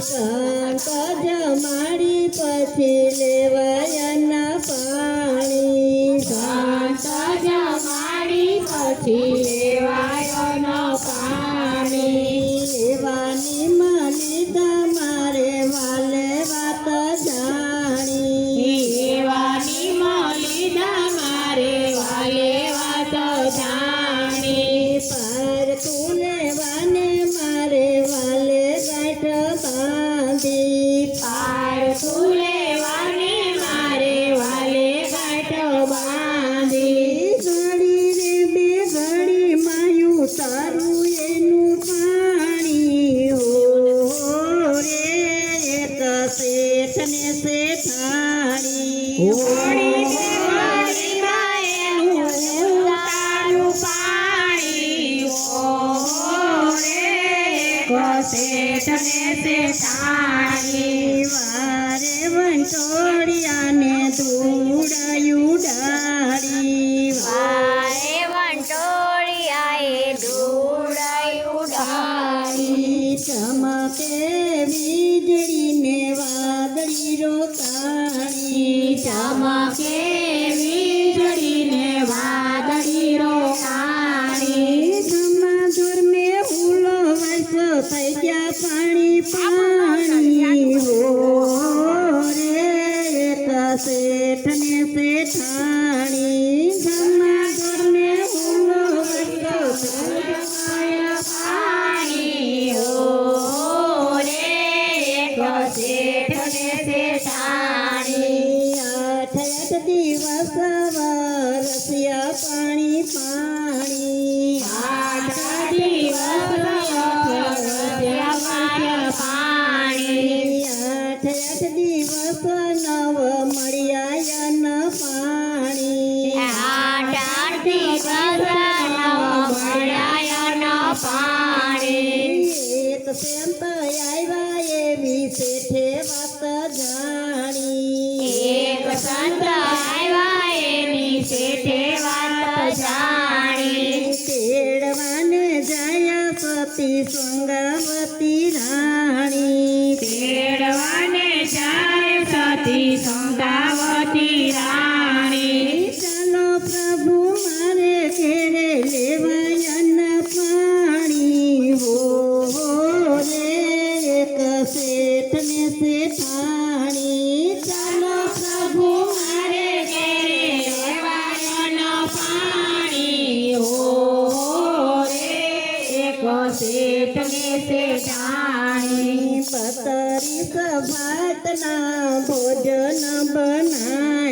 સંત મારી પછી લેવાયના શેઠ ને શેઠાણી હોળી દેવાળીમાં એનું ઉતારું પાણી. ઓ રે શેઠ ને શેઠાણી વારે વંટોળિયાને ધૂળાયું ડાળી. વારે વંટોળિયાએ ધૂળાયું ડાળી. ચમકે દિવસ વરસ્યા પાણી પાણી આઠ દિવસ નવ મળ્યા ન પાણી આઠ આઠ દિવસ નવ મળ્યા ન પાણી. એક સંત આવ્યા એવી શેઠે વાત જાણી. એક સંત આવ્યા એની શેઠે વાત જાણી. તેડવાને જાય સતી સંગાવતી સંતાવતી રાણી. ચાલો પ્રભુ, મારે ઘેરે લેવાયન પાણી. હો રે શેઠ ને પાણી ચાલો પ્રભુ, મારે ઘેરે લેવાયન પાણી. હો રે શેઠ ને શેઠાણી. પતરી સભાતના ભોજન બનાય